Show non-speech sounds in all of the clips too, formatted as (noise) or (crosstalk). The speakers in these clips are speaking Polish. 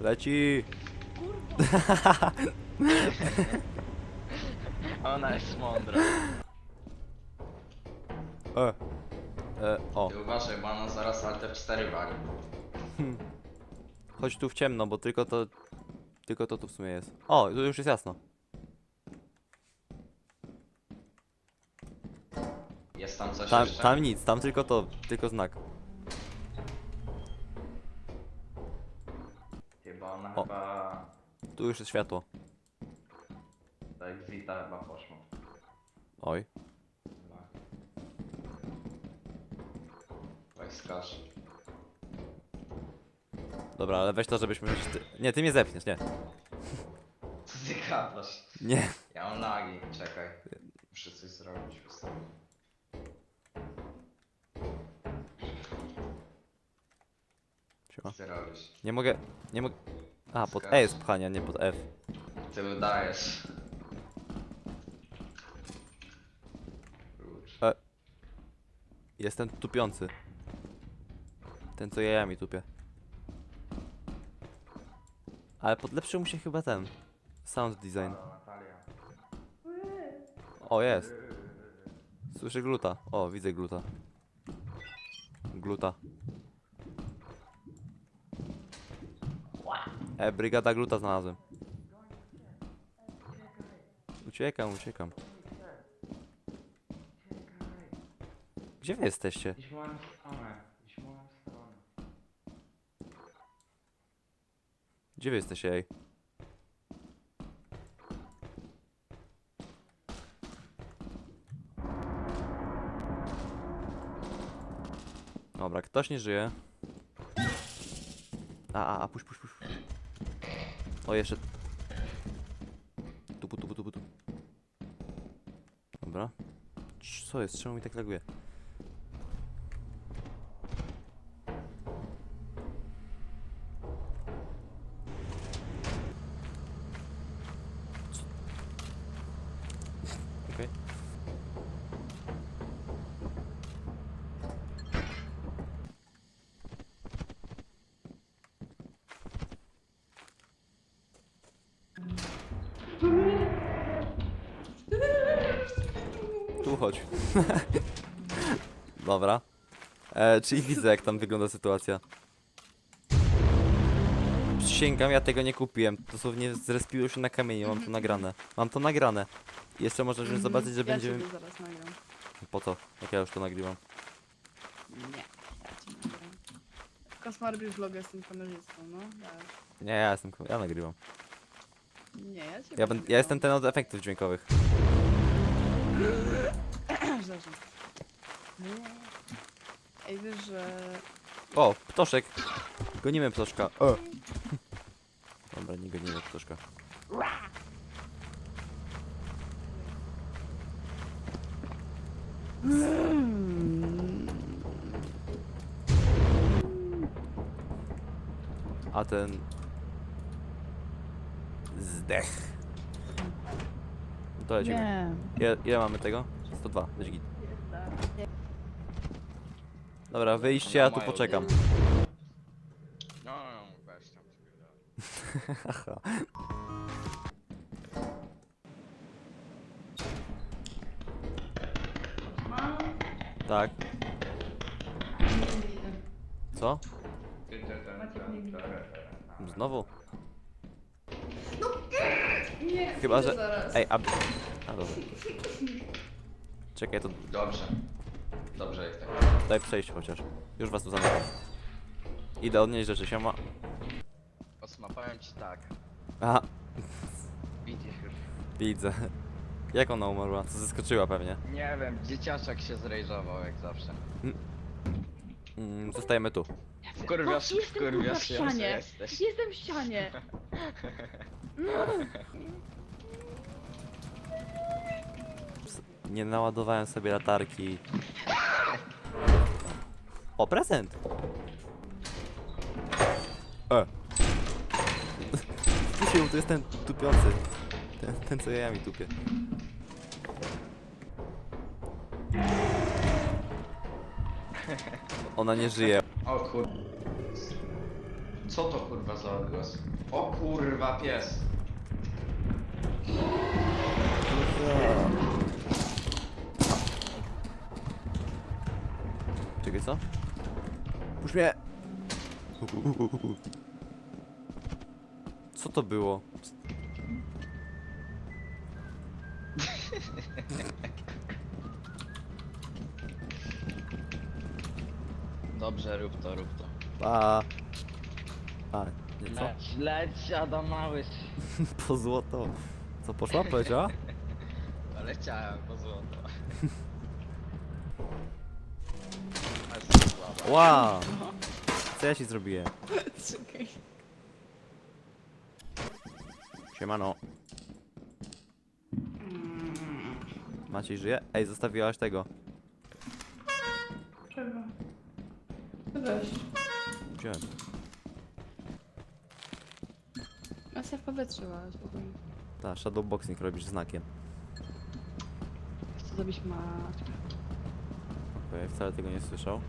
Leci! (laughs) Ona jest mądra. E. E, o, Ty uważaj, bo ona zaraz Alt F4 wali. chodź tu w ciemno, bo tylko to... Tylko to tu w sumie jest. O, tu już jest jasno. Jest tam coś Tam, jeszcze? tam nic, tam tylko to, tylko znak. Chyba ona O. chyba... Tu już jest światło. Do Exita chyba poszło. Oj. Tak skaż. Dobra, ale weź to, żebyśmy... Ty... Nie, ty mnie zepniesz, nie. Co ty gadasz? Nie. Ja mam lagi, czekaj. Muszę coś zrobić. Siema. Co ty robisz? Nie mogę... Nie mogę... A, pod. E jest pchania, nie pod F. Ty udajesz. Klucz. Jestem tupiący. Ten, co jajami tupie. Ale podlepszył mu się chyba ten. Sound design. Natalia. O, jest. Słyszę gluta. O, widzę gluta. Gluta. E, brygada gluta znalazłem. Uciekam, uciekam. Gdzie wy jesteście? Idź w moją stronę. Idź w moją stronę. Gdzie wy jesteście, ej? Dobra, ktoś nie żyje. A, a, a, puść, puść, puść. O, jeszcze. Tupu, tupu, tupu, tupu. Dobra. Co jest? Czemu mi tak laguje? Chodź. (laughs) Dobra. E, czyli widzę jak tam wygląda sytuacja. Przysięgam, ja tego nie kupiłem. Dosłownie zrespiło się na kamieniu, mam to nagrane. Mam to nagrane. Jeszcze możesz Mhm. zobaczyć, że ja będziemy... ciebie zaraz nagram. Po co? Jak ja już to nagrywam. Nie, ja cię nagram. Kosmar robi vloga, jestem kamerzystą, no. Ja, Nie, ja jestem... Ja nagrywam. nie, ja cię Ja, ja jestem ten od efektów dźwiękowych. Zależy. Ej, wiesz, że... O, ptoszek. Gonimy ptoszka. O. Dobra, nie gonimy ptoszka. A ten... Zdech. To lecimy. Nie. Ile, ile mamy tego? 102, będzie git. Dobra, wyjście, ja tu poczekam. No, no, weź tam. Tak. Co? Ty. Znowu? Nie, Chyba, że... zaraz. Ej, a... A dobra. Czekaj, to Dobrze. Dobrze jest tak. daj przejść chociaż. Już was tu zamykam. Idę odnieść rzeczy, siema. Osma, powiem ci tak. Aha, Widzisz już. widzę. Jak ona umarła? Co zaskoczyła pewnie. Nie wiem, dzieciaczek się zrejżował jak zawsze. Mm, zostajemy tu. Wkurwiasz, jestem kurwa w wkurwiasz się, że ścianie. jesteś. Jestem w ścianie. (laughs) No. Nie naładowałem sobie latarki. O, prezent! E. (laughs) Pusił, to jest ten tupiący. Ten, ten co jajami tupie. Ona nie żyje. O kur... Co to kurwa za odgłos? O kurwa, pies! Czekaj, co? Puść mnie! Co to było? Dobrze, rób to, rób to. A. A, nie co? Leć, leć, Adam Małysz. (laughs) Po złoto. Co poszła, powiedziała? Ale (laughs) chciałem, po złoto. Wow! Co ja ci zrobiłem? Czekaj. Siemano. Maciej żyje? Ej, zostawiłaś tego. Czego? Weź. Wziąłem. Ja powietrzyłaś w ogóle. Ta, shadowboxing robisz znakiem. Chcę zrobić Maćka. Bo ja wcale tego nie słyszał.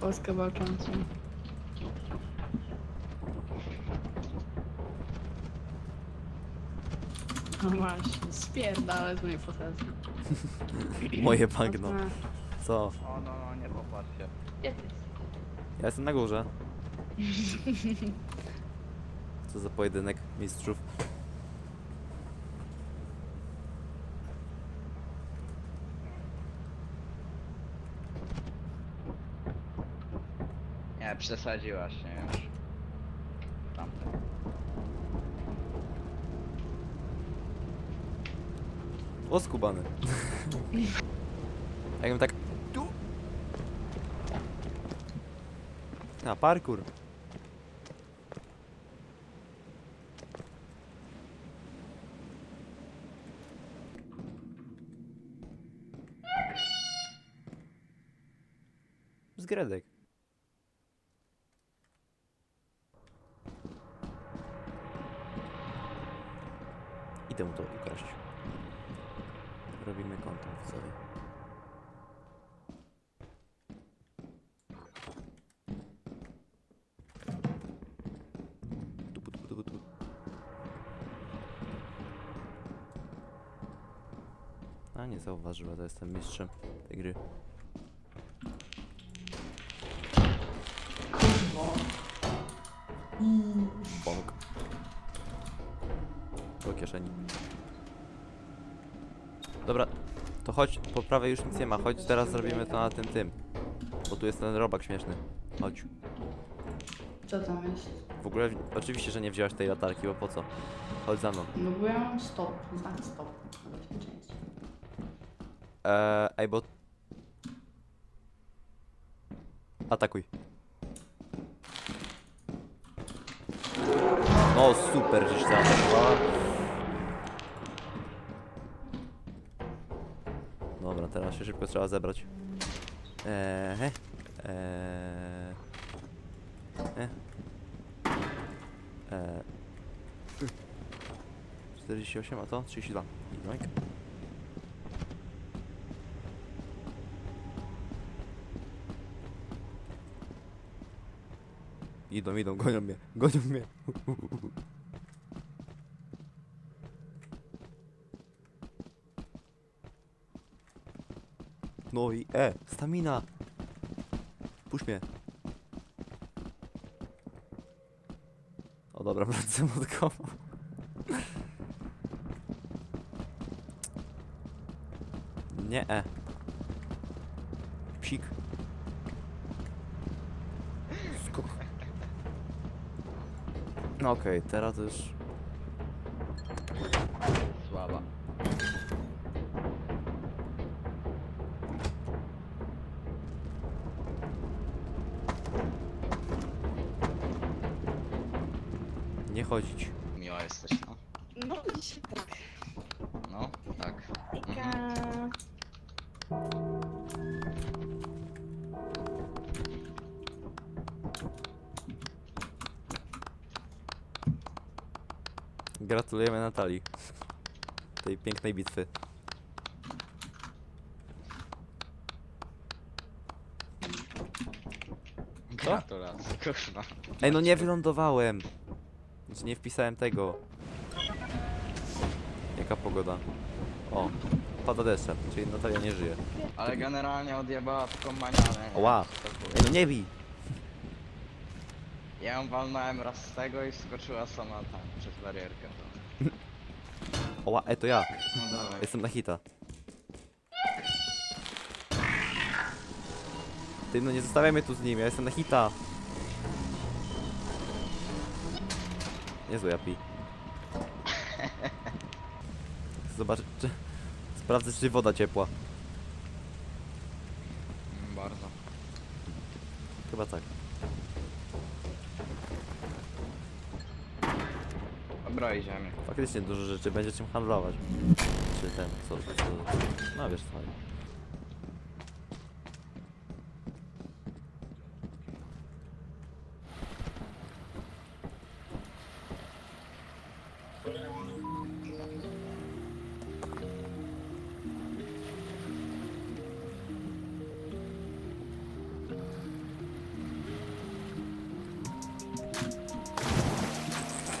Polskę walczącą. No właśnie, spierdalaj z mojej posesji. (laughs) Moje bagno. Co? O no, no, nie popatrz się. Gdzie ty jesteś? Ja jestem na górze. (laughs) Co za pojedynek mistrzów. Przesadziłaś, nie już. Tamten. O, skubany. (laughs) Jakbym tak... Tu. A, parkour. Zgredek. Idę mu to ukraść. Robimy content sobie. A nie zauważyła, to jestem mistrzem tej gry. Bąk. Kieszeni. Dobra, to chodź, po prawej już nic nie ma, chodź teraz zrobimy to na tym tym. Bo tu jest ten robak śmieszny. Chodź. Co tam jest? W ogóle, oczywiście, że nie wzięłaś tej latarki, bo po co? Chodź za mną. No bo ja mam stop, znak stop. Na bezpieczeństwo. Eee, ej, bo... Atakuj. No super, żeś zaatakowała. Teraz się szybko trzeba zebrać. Eee, eee, e. Eee. 48, a to 32. I doink. Idą, idą, gonią mnie, gonią mnie. (laughs) No i e, stamina. Puść mnie. O dobra, (laughs) wracam od komu. Nie e. Psik. Skok. No okej, teraz już... Nie chodzić. Miła jesteś, no. No dzisiaj tak. No, tak. Ika. Gratulujemy Natalii. Tej pięknej bitwy. Gratulacje. Kurwa. Ej, no nie wylądowałem. Znaczy nie wpisałem tego. Jaka pogoda? O, pada deszczem, czyli Natalia nie żyje. Ale generalnie odjebała taką manianę. nie? Ła. Co to było? Ej, no nie bij! Ja ją walnąłem raz z tego i skoczyła sama tam, przez barierkę. (laughs) Oła, ej, to ja. No dawaj. Jestem na hita. Ty, no nie zostawiaj mnie tu z nim, ja jestem na hita. Niezły Japi. Zobacz, czy... Sprawdzę, czy woda ciepła. Mm, Bardzo. Chyba tak. Dobra, idziemy. Faktycznie dużo rzeczy, będzie czym handlować. Czy ten, co, co... No wiesz co chodzi.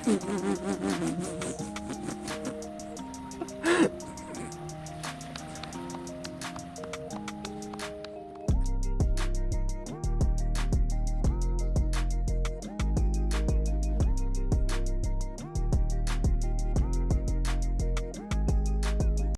Mm-hmm.